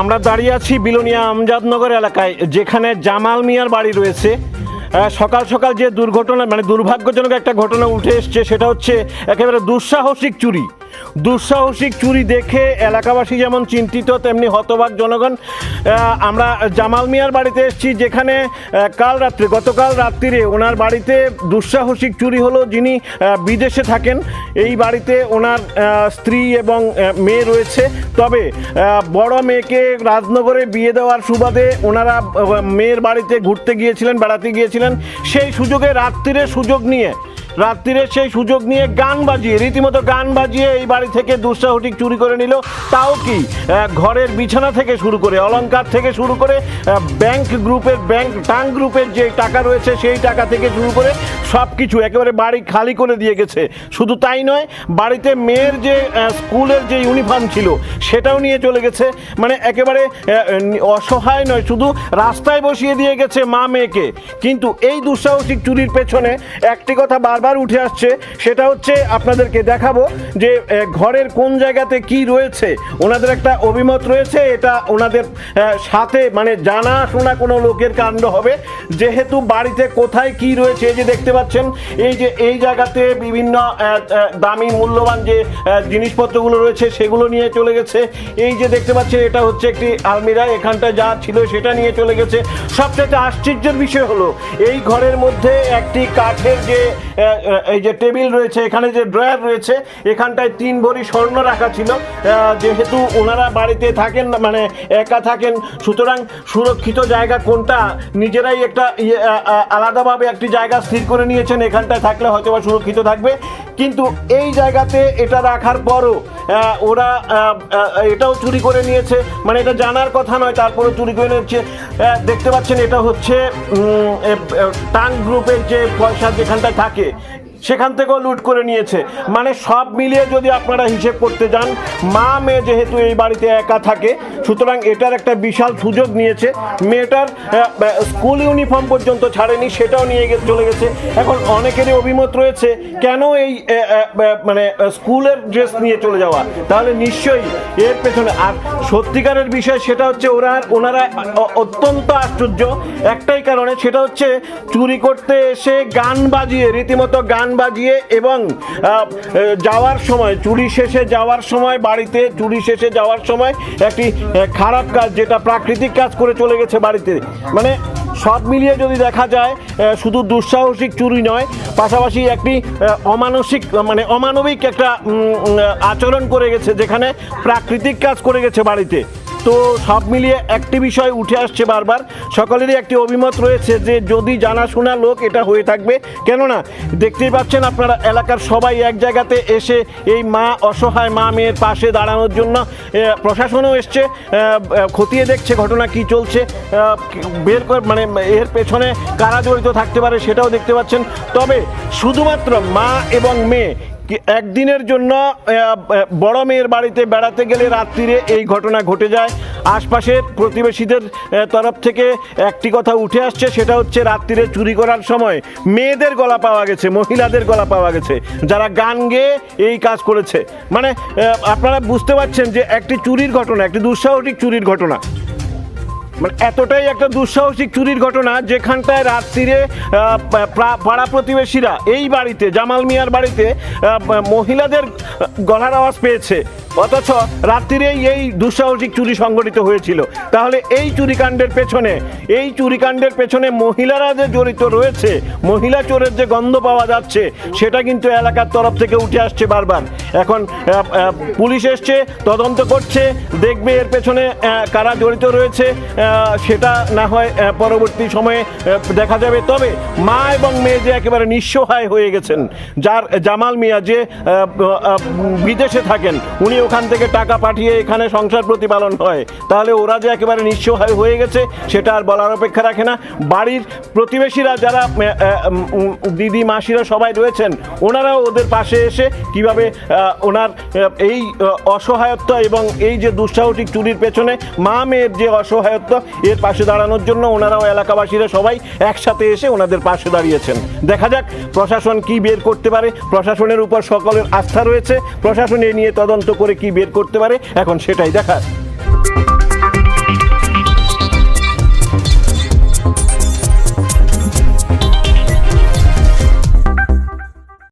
আমরা দাঁড়িয়ে আছি বিলোনিয়া আমজাদনগর এলাকায়, যেখানে জামাল মিয়ার বাড়ি রয়েছে। সকাল সকাল যে দুর্ঘটনা মানে দুর্ভাগ্যজনক একটা ঘটনা উঠে এসছে, সেটা হচ্ছে একেবারে দুঃসাহসিক চুরি। দুঃসাহসিক চুরি দেখে এলাকাবাসী যেমন চিন্তিত, তেমনি হতবাক জনগণ। আমরা জামাল মিয়ার বাড়িতে এসেছি যেখানে কাল রাত্রে, গতকাল রাত্রিরে ওনার বাড়িতে দুঃসাহসিক চুরি হলো যিনি বিদেশে থাকেন। এই বাড়িতে ওনার স্ত্রী এবং মেয়ে রয়েছে। তবে বড় মেয়েকে রাজনগরে বিয়ে দেওয়ার সুবাদে ওনারা মেয়ের বাড়িতে ঘুরতে গিয়েছিলেন, বেড়াতে গিয়েছিলেন। সেই সুযোগে রাত্রিরে সুযোগ নিয়ে রাত্রিরে সেই সুযোগ নিয়ে গান বাজিয়ে, রীতিমতো গান বাজিয়ে এই বাড়ি থেকে দুঃসাহটিক চুরি করে নিল। তাও কি ঘরের বিছানা থেকে শুরু করে, অলংকার থেকে শুরু করে ব্যাংক গ্রুপের, ব্যাংক টাং গ্রুপের যে টাকা রয়েছে সেই টাকা থেকে শুরু করে সব কিছু একেবারে বাড়ি খালি করে দিয়ে গেছে। শুধু তাই নয়, বাড়িতে মেয়ের যে স্কুলের যে ইউনিফর্ম ছিল, সেটাও নিয়ে চলে গেছে। মানে একেবারে অসহায় নয়, শুধু রাস্তায় বসিয়ে দিয়ে গেছে মা মেয়েকে। কিন্তু এই দুঃসাহসিক চুরির পেছনে একটি কথা বারবার উঠে আসছে, সেটা হচ্ছে আপনাদেরকে দেখাবো যে ঘরের কোন জায়গাতে কি রয়েছে। ওনাদের একটা অভিমত রয়েছে, এটা ওনাদের সাথে মানে জানা শোনা কোনো লোকের কাণ্ড হবে। যেহেতু বাড়িতে কোথায় কি রয়েছে, এই যে দেখতে পাচ্ছেন, এই যে, এই জায়গাতে বিভিন্ন দামি মূল্যবান যে জিনিসপত্রগুলো রয়েছে, সেগুলো নিয়ে চলে গেছে। এই যে দেখতে পাচ্ছেন, এটা হচ্ছে একটি আলমিরা, এখানটা যা ছিল সেটা নিয়ে চলে গেছে। সবচেয়ে আশ্চর্যের বিষয় হলো, এই ঘরের মধ্যে একটি কাঠের যে এই যে টেবিল রয়েছে এখানে যে ড্রয়ার রয়েছে এখানটায় তিন ভরি স্বর্ণ রাখা ছিল। যেহেতু ওনারা বাড়িতে থাকেন না মানে একা থাকেন সুতরাং সুরক্ষিত জায়গা কোনটা নিজেরাই একটা ইয়ে, আলাদাভাবে একটি জায়গা স্থির করে নিয়েছেন। এখানটায় থাকলে হয়তো বা সুরক্ষিত থাকবে। কিন্তু এই জায়গাতে এটা রাখার পরও ওরা এটাও চুরি করে নিয়েছে। মানে এটা জানার কথা নয় তারপরে চুরি করে নিয়েছে দেখতে পাচ্ছেন, এটা হচ্ছে টাং গ্রুপের যে পয়সা যেখানটায় থাকে সেখান থেকেও লুট করে নিয়েছে। মানে সব মিলিয়ে যদি আপনারা হিসেব করতে যান, মা মেয়ে যেহেতু এই বাড়িতে একা থাকে, সুতরাং এটার একটা বিশাল সুযোগ নিয়েছে। মেয়েটার স্কুল ইউনিফর্ম পর্যন্ত ছাড়েনি, সেটাও নিয়ে চলে গেছে। এখন অনেকেরই অভিমত রয়েছে, কেন এই মানে স্কুলের ড্রেস নিয়ে চলে যাওয়া? তাহলে নিশ্চয়ই এর পেছনে, আর সত্যিকারের বিষয় সেটা হচ্ছে ওরা, ওনারা অত্যন্ত আশ্চর্য। একটাই কারণে সেটা হচ্ছে, চুরি করতে এসে গান বাজিয়ে, রীতিমতো গান বাজিয়ে এবং যাওয়ার সময়, চুরি শেষে যাওয়ার সময়, বাড়িতে চুরি শেষে যাওয়ার সময় একটি খারাপ কাজ যেটা প্রাকৃতিক কাজ করে চলে গেছে বাড়িতে। মানে সব মিলিয়ে যদি দেখা যায় শুধু দুঃসাহসিক চুরি নয়, পাশাপাশি একটি অমানসিক মানে অমানবিক একটা আচরণ করে গেছে, যেখানে প্রাকৃতিক কাজ করে গেছে বাড়িতে। তো সব মিলিয়ে একটি বিষয় উঠে আসছে বারবার। সকলেরই একটি অভিমত রয়েছে যে যদি জানাশোনা লোক এটা হয়ে থাকবে, কেননা দেখতেই পাচ্ছেন আপনারা এলাকার সবাই এক জায়গাতে এসে এই মা অসহায় মা মেয়ের পাশে দাঁড়ানোর জন্য প্রশাসনও এসছে খতিয়ে দেখছে ঘটনা কি চলছে বের করে মানে এর পেছনে কারা জড়িত থাকতে পারে সেটাও দেখতে পাচ্ছেন। তবে শুধুমাত্র মা এবং মেয়ে কি একদিনের জন্য বড় মেয়ের বাড়িতে বেড়াতে গেলে রাত্রিরে এই ঘটনা ঘটে যায়। আশপাশের প্রতিবেশীদের তরফ থেকে একটি কথা উঠে আসছে, সেটা হচ্ছে রাত্রিরে চুরি করার সময় মেয়েদের গলা পাওয়া গেছে, মহিলাদের গলা পাওয়া গেছে, যারা গান গেয়ে এই কাজ করেছে। মানে আপনারা বুঝতে পারছেন যে একটি চুরির ঘটনা, একটি দুঃসাহসিক চুরির ঘটনা। মানে এতটাই একটা দুঃসাহসিক চুরির ঘটনা যেখানটায় রাত্রিরে পাড়া প্রতিবেশীরা এই বাড়িতে, জামাল মিয়ার বাড়িতে মহিলাদের গলার আওয়াজ পেয়েছে। অথচ রাত্রিরেই এই দুঃসাহসিক চুরি সংগঠিত হয়েছিল। তাহলে এই চুরিকাণ্ডের পেছনে, এই চুরিকাণ্ডের পেছনে মহিলারা যে জড়িত রয়েছে, মহিলা চোরের যে গন্ধ পাওয়া যাচ্ছে, সেটা কিন্তু এলাকার তরফ থেকে উঠে আসছে বারবার। এখন পুলিশ এসছে, তদন্ত করছে, দেখবে এর পেছনে কারা জড়িত রয়েছে সেটা না হয় পরবর্তী সময়ে দেখা যাবে। তবে মা এবং মেয়ে যে একেবারে নিঃসহায় হয়ে গেছেন, যার জামাল মিয়া যে বিদেশে থাকেন উনি ওখান থেকে টাকা পাঠিয়ে এখানে সংসার প্রতিপালন হয়। তাহলে ওরা যে একেবারে নিঃসহায় হয়ে গেছে, সেটা আর বলার অপেক্ষা রাখে না। বাড়ির প্রতিবেশীরা যারা দিদি, মাসিরা সবাই রয়েছেন, ওনারাও ওদের পাশে এসে কীভাবে ওনার এই অসহায়ত্ব এবং এই যে দুঃসাহসিক চুরির পেছনে মা মেয়ের যে অসহায়ত্ব, এর পাশে দাঁড়ানোর জন্য ওনারাও এলাকাবাসীরা সবাই একসাথে এসে ওনাদের পাশে দাঁড়িয়েছেন। দেখা যাক প্রশাসন কি বের করতে পারে। প্রশাসনের উপর সকলের আস্থা রয়েছে। প্রশাসন এ নিয়ে তদন্ত করে কি বের করতে পারে? এখন সেটাই দেখার।